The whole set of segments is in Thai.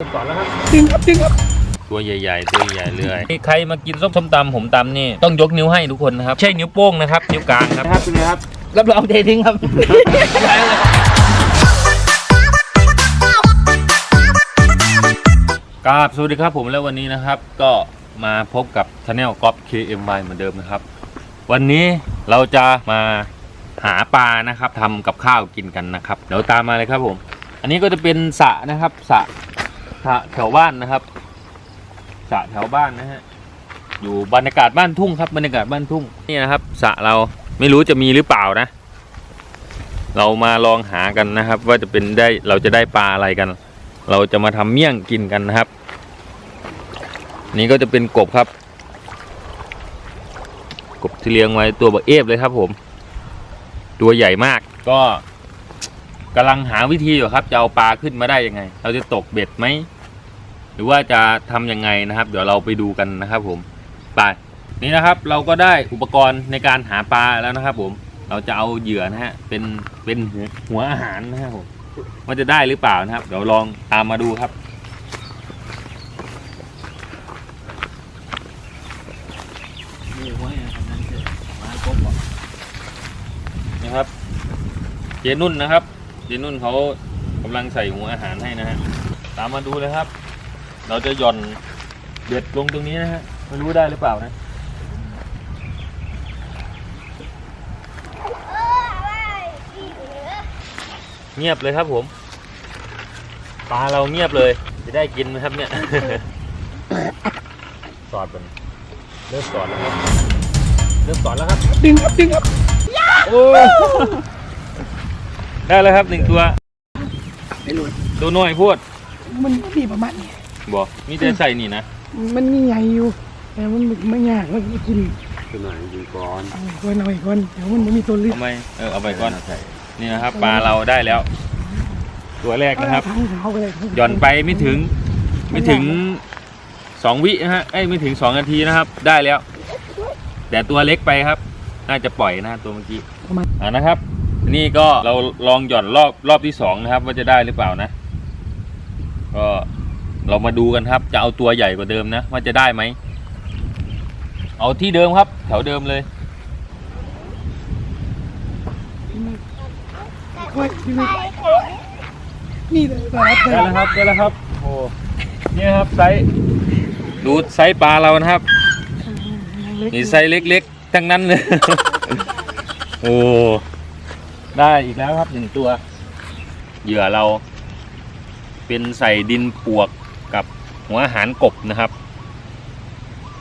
ก่อนแล้วครับจริงครับจริงครับตัวใหญ่ๆตัวใหญ่ๆเลยใครมากินส้มตำผมตำนี่ต้องยกนิ้วให้ทุกคนนะครับใช่นิ้วโป้งนะครับนิ้วกลางครับนะครับเป็นไงครับรับรองเททิ้งครับกราบสวัสดีครับผมแล้ววันนี้นะครับ ก็มาพบกับช anel ก๊อฟ KMY เหมือนเดิมนะครับ วันนี้เราจะมาหาปลานะครับทำกับข้าวกินกันนะครับเดี๋ยวตามมาเลยครับผม อันนี้ก็จะเป็นสระนะครับสระส ระแถวบ้านนะครับสระแถวบ้านนะฮะอยู่บรรยากาศบ้านทุ่งครับบรรยากาศบ้านทุ่งนี่นะครับสระเราไม่รู้จะมีหรือเปล่านะ เรามาลองหากันนะครับ ว่าจะเป็นได้เราจะได้ปลาอะไรกัน เราจะมาทำเมี่ยงกินกันนะครับ นี่ก็จะเป็นกบครับ กบที่เลี้ยงไว้ตัวบักเอฟเลยครับ ผม ตัวใหญ่มากก็กำลังหาวิธีอยู่ครับ จะเอาปลาขึ้นมาได้ยังไง เราจะตกเบ็ดไหม หรือว่าจะทำยังไงนะครับ เดี๋ยวเราไปดูกันนะครับผมไปนี่นะครับเราก็ได้อุปกรณ์ในการหาปลาแล้วนะครับ ผมเราจะเอาเหยื่อนะฮะเป็นเป็นหัวหัวอาหารนะครับผมว่าจะได้หรือเปล่านะครับ เดี๋ยวลองตามมาดูครับนะครับ เจนุ่นนะครับ เจนุ่นเขากำลังใส่หัวอาหารให้นะฮะตามมาดูเลยครับ เราจะหย่อนเบ็ดลงตรงนี้นะฮะไม่รู้ได้หรือเปล่านะเงียบเลยครับผมปลาเราเงียบเลย จะได้กินไหมครับเนี่ย สอดมันเริ่มสอดแล้วครับ เริ่มสอดแล้วครับจริงครับจริงครับโอ้ได้แล้วครับหนึ่งตัวไม่รู้ตัวน้อยพูด มันมีประมาณนี้ บอกมีแต่ใส่นี่นะมันมีใหญ่อยู่ แต่มันไม่ยากมันไม่กินคือหน่อยยิงก่อนเอาอีกคนเอาอีกคนเดี๋ยวมันไม่มีตัวเลือกเอาไปเออเอาไปก่อนนี่นะครับปลาเราได้แล้ว ตัวแรกนะครับทั้งเขาไปเลยหย่อนไปไม่ถึง ไม่ถึงสองวินะฮะเอ้ยไม่ถึงสองนาทีนะครับ ได้แล้ว แต่ตัวเล็กไปครับ น่าจะปล่อยนะตัวเมื่อกี้ประมาณอ่านะครับ นี่ก็เราลองหย่อนรอบรอบที่สองนะครับ ว่าจะได้หรือเปล่านะ ก็ เรามาดูกันครับ จะเอาตัวใหญ่กว่าเดิมนะว่าจะได้ไหม เอาที่เดิมครับ แถวเดิมเลยโอ้ยชีวิตนี่เลยครับได้แล้วครับได้แล้วครับโอ้เนี่ยครับไซส์ดูไซส์ปลาเรานะครับนี่ไซส์เล็กๆ ทั้งนั้นเลยโอ้ได้อีกแล้วครับหนึ่งตัว เหยื่อเรา เป็นใส่ดินปวกกับ หัวอาหารกบนะครับ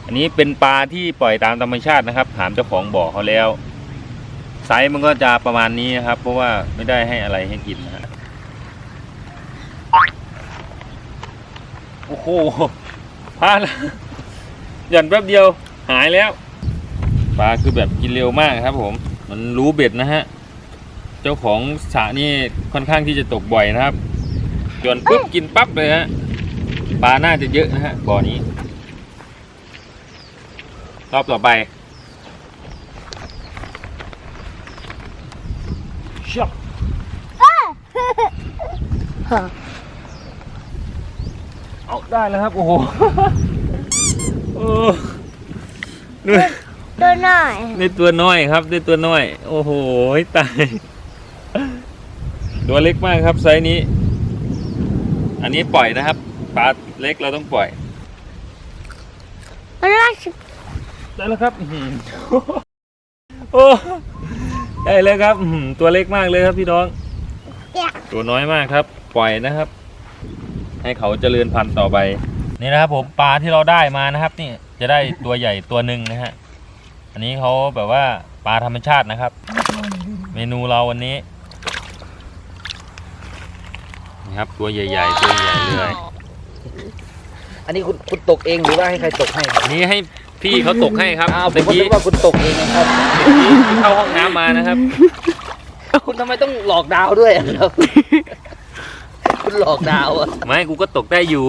อันนี้เป็นปลาที่ปล่อยตามธรรมชาตินะครับ ถามเจ้าของบ่อเขาแล้วไซส์มันก็จะประมาณนี้นะครับ เพราะว่าไม่ได้ให้อะไรให้กินนะฮะโอ้โหพลาดแล้วหย่อนแป๊บเดียวหายแล้วปลาคือแบบกินเร็วมากครับ ผม มันรู้เบ็ดนะฮะ เจ้าของสระนี่ค่อนข้างที่จะตกบ่อยนะครับหย่อนปุ๊บกินปั๊บเลยฮะ ปลาน่าจะเยอะนะฮะบ่อนี้ รอบต่อไปชับค่ะเอาได้แล้วครับ โอ้โหโอ้ดูตัวหน่อยได้ตัวน้อยครับได้ตัวน้อย โอ้โหตายตัวเล็กมากครับไซส์นี้ อันนี้ปล่อยนะครับ ปลาเล็กเราต้องปล่อยมันว่าได้แล้วครับอื้อหือโอ้ได้แล้วครับอื้อหือตัวเล็กมากเลยครับพี่น้องตัวน้อยมากครับ ปล่อยนะครับ ให้เขาเจริญพันธุ์ต่อไปนี่นะครับผมปลาที่เราได้มานะครับ นี่จะได้ตัวใหญ่ตัวหนึ่งนะฮะอันนี้เขาแบบว่าปลาธรรมชาตินะครับ เมนูเราวันนี้นี่ครับตัวใหญ่ๆตัวใหญ่เลย อันนี้คุณคุณตกเองหรือว่าให้ใครตกให้ครับอันนี้ให้พี่เขาตกให้ครับอ้าวผมเมื่อก็กี้นึกว่าคุณตกเองนะครับเข้าห้องน้ำมานะครับ คุณทำไมต้องหลอกดาวด้วยอะครับ คุณหลอกดาวอะไม่กูก็ตกได้อยู่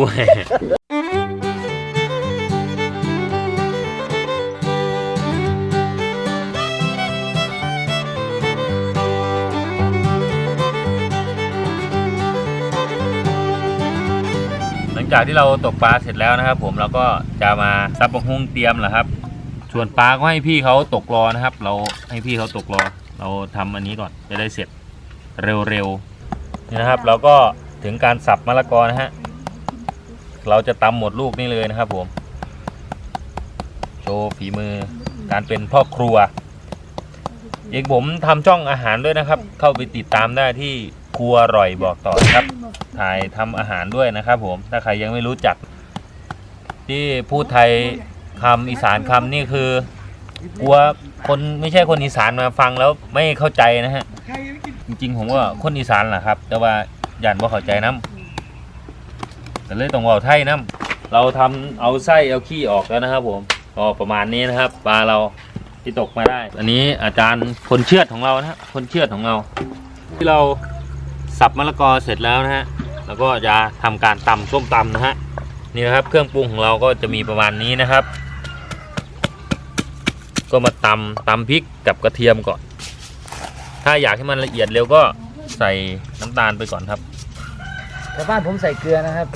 จากที่เราตกปลาเสร็จแล้วนะครับ ผมเราก็จะมาซับปะฮุงเตรียมแหละครับ ส่วนปลาก็ให้พี่เขาตกรอนะครับ เราให้พี่เขาตกรอ เราทำอันนี้ก่อนจะได้เสร็จเร็วๆนี่นะครับ เราก็ถึงการสับมะละกอนะฮะเราจะตำหมดลูกนี่เลยนะครับ ผมโชว์ฝีมือการเป็นพ่อครัวเอกผมทำช่องอาหารด้วยนะครับ เข้าไปติดตามได้ที่ครัวอร่อยบอกต่อครับ ถ่ายทำอาหารด้วยนะครับผมถ้าใครยังไม่รู้จัก ที่พูดไทยคำอีสานคำนี่คือกลัวคนไม่ใช่คนอีสานมาฟังแล้วไม่เข้าใจนะฮะจริง ๆ ผมก็คนอีสานแหละครับ แต่ว่าย่านว่าเข้าใจน้ำแต่เลยต้องเว่าไทยน้ำเราทำเอาไส้เอาขี้ออกแล้วนะครับ ผมก็ประมาณนี้นะครับปลาเราที่ตกมาได้ อันนี้อาจารย์คนเชือดของเรานะฮะคนเชือดของเรา ที่เราสับมะละกอเสร็จแล้วนะฮะ แล้วก็จะทำการตำส้มตำนะฮะนี่นะครับเครื่องปรุงของเราก็จะมีประมาณนี้นะครับ ก็มาตำตำพริกกับกระเทียมก่อน ถ้าอยากให้มันละเอียดเร็วก็ใส่น้ำตาลไปก่อนครับแต่บ้านผมใส่เกลือนะครับ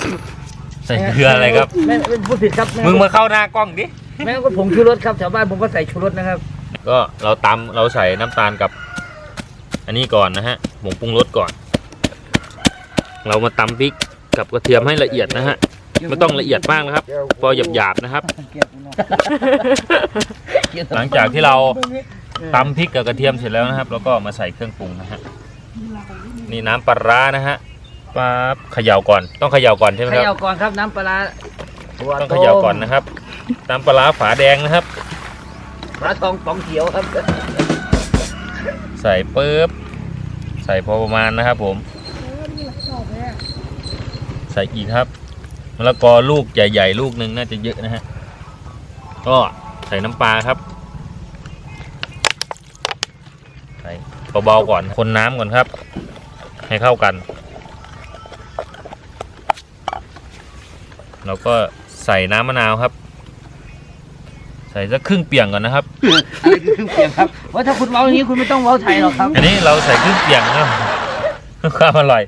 ใส่เกลืออะไรครับไม่ไม่พูดผิดครับมึงมาเข้าหน้ากล้องดิแม่ก็ผงชูรสครับแถวบ้านผมก็ใส่ชูรสนะครับ ก็เราตำเราใส่น้ำตาลกับ อันนี้ก่อนนะฮะผงปรุงรสก่อน เรามาตำพริกกับกระเทียมให้ละเอียดนะฮะไม่ต้องละเอียดมากนะครับ พอหยาบๆนะครับ หลังจากที่เราตำพริกกับกระเทียมเสร็จแล้วนะครับ แล้วก็มาใส่เครื่องปรุงนะฮะนี่น้ำปลาร้านะฮะปั๊บเขย่าก่อนต้องเขย่าก่อนใช่ไหมเขครับย่าก่อนครับน้ำปลาร้าถั่วต้องเขย่าก่อนนะครับน้ำปลาร้าฝาแดงนะครับปลาทองป๋องเขียวครับ ใส่ปุ๊บใส่พอประมาณนะครับผม ใส่อีกครับมะละกอลูกใหญ่ๆลูกหนึ่งน่าจะเยอะนะฮะ ก็ใส่น้ำปลาครับ ใส่เบาๆก่อน คนน้ำก่อนครับ ให้เข้ากัน แล้วก็ใส่น้ำมะนาวครับ ใส่สักครึ่งเปียงก่อนนะครับ อะไรคือเครื่องเคียงครับว่าถ้าคุณเมาอย่างนี้คุณไม่ต้องเมาไทยหรอกครับ อันนี้เราใส่ครึ่งเปียงนะครับเพื่อความอร่อย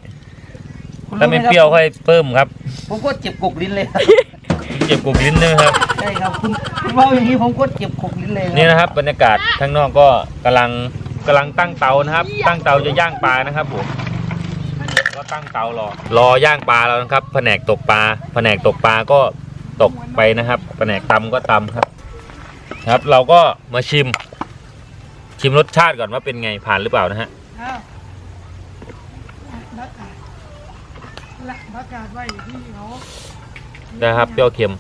คุณถ้าไม่ไหเปรี้ยวค่อยเพิ่มครับ ผมก็เจ็บกกลิ้นเลยเจ็บกรุบลิ้นด้วยครับ ใช่ครับคุณคุณเมาอย่างนี้ผมก็เจ็บกกลิ้นเลยนี่นะครับบรรยากาศข้างนอกก็กำลังกำลังตั้งเตานะครับ ตั้งเตาจะย่างปลานะครับผมก็ตั้งเตารอรอย่างปลาแล้วนะครับ แผนกตกปลา แผนกตกปลาก็ตกไปนะครับ แผนกตำก็ตำครับ ครับ เราก็มาชิม ชิมรสชาติก่อนว่าเป็นไงผ่านหรือเปล่านะฮะ อ้าวนักกาศ ละนักกาศไว้ที่เขาได้ครับเปรี้ยวเค็ม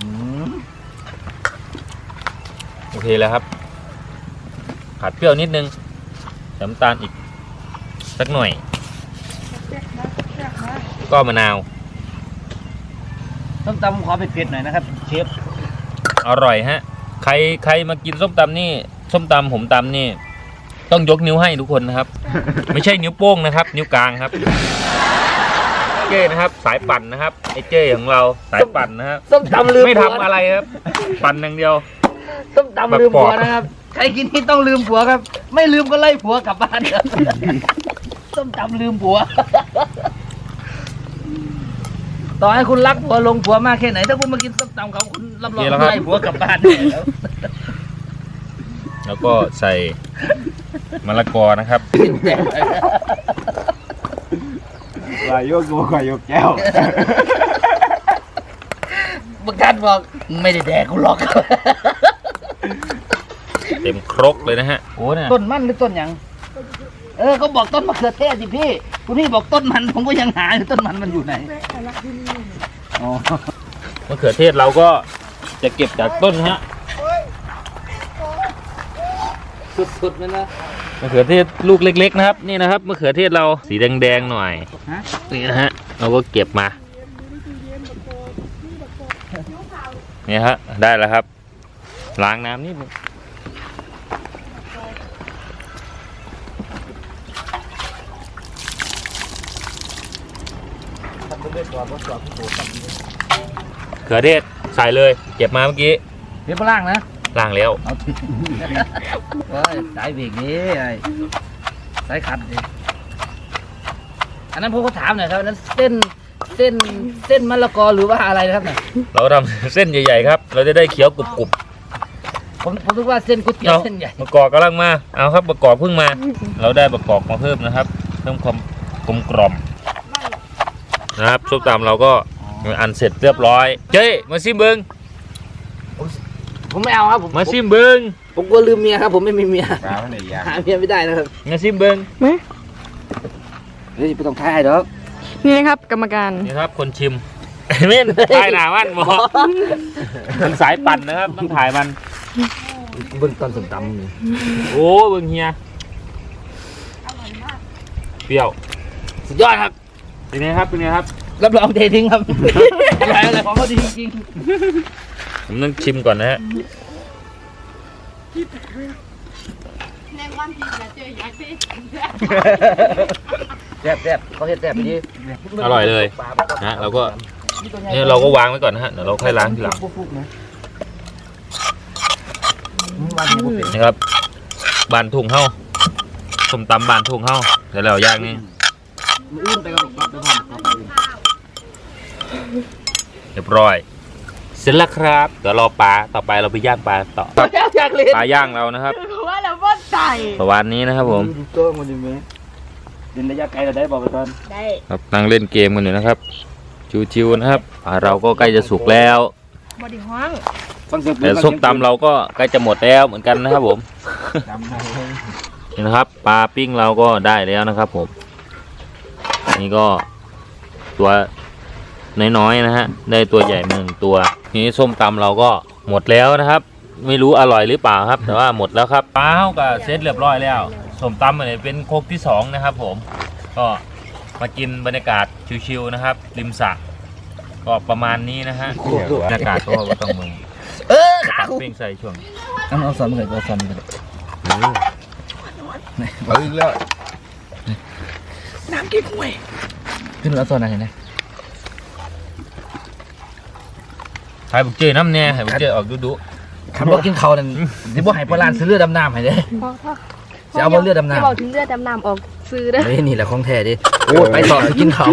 อืมโอเคแล้วครับ ขาดเปรี้ยวนิดนึงใส่น้ำตาลอีกสักหน่อยแจ๊กนะแจ๊กนะก็มะนาวส้มตำขอเผ็ดๆหน่อยนะครับเชฟอร่อยฮะ ใครใครมากินส้มตำนี่ส้มตำผมตำนี่ ต้องยกนิ้วให้ทุกคนนะครับ ไม่ใช่นิ้วโป้งนะครับ นิ้วกลางครับ เจ้นะครับ สายปั่นนะครับไอ้เจ้ของเราสายปั่นนะครับส้มตำลืมไม่ผัวทำอะไรครับ ปั่นอย่างเดียว ส้มตำลืมแบบปผัอวดนะครับ ใครกินนี่ต้องลืมผัวครับ ไม่ลืมก็ไล่ผัวกลับบ้านครับส้มตำลืมผัว ต่อให้คุณรักผัวลงผัวมากแค่ไหน ถ้าคุณมากินส้มตำเขาคุณรับรองไล่ผัวกลับบ้านครับแล้วก็ใส่ มะละกอนะครับวายกตัววายกแก้วประกันบอกไม่ได้แดกกูหรอกเต็มครกเลยนะฮะโอ้เนี่ยต้นมันหรือต้นหยัง เออเขาบอกต้นมะเขือเทศสิพี่คุณพี่บอกต้นมันผมก็ยังหาอยู่ต้นมันมันอยู่ไหนแจ๊กอะไรที่นี่อ๋อมะเขือเทศเราก็จะเก็บจากต้นฮะสุดๆเลยนะ มะเขือเทศลูกเล็ก ๆ นะครับ นี่นะครับมะเขือเทศเราสีแดงๆหน่อยฮะนี่นะฮะเราก็เก็บมาเนี่ยฮะได้แล้วครับ ล้างน้ำนิดนึงเขือเทศใส่เลย เก็บมาเมื่อกี้เรียบล่างนะ ล้างแล้วเอาโอ้ยสายเบรกนี้ไอ้สายขัดนี่อันนั้นผมก็ถามหน่อยครับอันนั้นเส้นเส้นเส้นมะละกอหรือว่าอะไรนะครับเนี่ยเราทำเส้นใหญ่ ๆ ครับ เราจะได้เคี้ยวกรุบผมผมคิดว่าเส้นก๋วยๆเตี๋ยวเอาเส้นใหญ่มะกอกกำลังมาเอาครับมะกอกเพิ่งมา เราได้มะกอกมาเพิ่มนะครับเพิ่มความกลมกล่อมนะครับส้มตำเราก็อันเสร็จเรียบร้อย เจ้ยมาซิมเบิง ผมไม่เอาครับผมมาซิมเบิงผมกลัวลืมเมียครับ ผมไม่มีเมียปลาไม่ได้ยากหาเมียไม่ได้นะครับมาซิมเบิงเฮ้ยไม่ต้องทายหรอกนี่นะครับ กรรมการนี่ครับ คนชิมเม่นถ่ายหนามันหมอมันสายปั่นนะครับต้องถ่ายมันเบื้องต้นสมตำนี่โอ้เบิงเฮียเปรี้ยวสุดยอดครับเป็นไงครับเป็นไงครับรับรองเททิ้งครับอะไรอะไรของเขาดีจริง ผมต้องชิมก่อนนะฮะแรงวันพีจะเจออยากได้ๆแซ่บแซ่บเขาเฮ็ดแซ่บไปดิอร่อยเลยนะเราก็เนี่ยเราก็วางไว้ก่อนนะฮะเดี๋ยวเราค่อยล้างทีหลังฟุกๆนะอืมวันนี้ผมเป็นนี่ครับบานทุ่งเฮาส้มตำบานทุ่งเฮาเดี๋ยวเราย่างนี่มืออื่นไปกับผมครับเดี๋ยวผมเอาไปอื่นเรียบร้อย เสร็จแล้วครับเดี๋ยวรอปลาต่อไปเราไปย่างปลาต่ออยากเล่นปลาย่างเรานะครับว่าแล้วว่าใจประวันนี้นะครับผมดูตัวมันดีไหมดินระยะไกลเราได้บอกไปตอนได้ครับนั่งเล่นเกมกันอยู่นะครับชิวๆนะครับปลาเราก็ใกล้จะสุกแล้วบอดี้ห้องฟังเสียงปืนแต่ส้มตำเราก็ใกล้จะหมดแล้วเหมือนกันนะครับผมจำได้เลยนี่นะครับปลาปิ้งเราก็ได้แล้วนะครับผมนี่ก็ตัว น้อยๆนะฮะได้ตัวใหญ่มาหนึ่งตัวทีนี้ส้มตำเราก็หมดแล้วนะครับ ไม่รู้อร่อยหรือเปล่าครับ แต่ว่าหมดแล้วครับปลาเขาก็เสร็จเรียบร้อยแล้วส้มตำอันนี้เป็นโคกที่สองนะครับ ผมก็มากินบรรยากาศชิวๆนะครับ ริมสระก็ประมาณนี้นะฮะบรรยากาศก็ว่าต้องมึงเออขาตักคุปิ้งใส่ช่วงเอาเอาซ้อนมาเลยเอาซ้อนมาเลยเอาอีกแล้วขึ้นเอาซ้อนอะไรนะ ให้บุกเจน้ำเนี่ยให้บุกเจออกดุดุคันบอกกินเขาวนั่นที่บ่ให้พลานซื้อเลือดดำน้ำให้เด้พ่อพ่อจะเอาบ่เลือดดำน้ำ จะบอกถึงเลือดดำน้ำออกซื้อเด้อเฮ้ยนี่แหละของแท้ดิโอ้ยไปต่อกินเขาว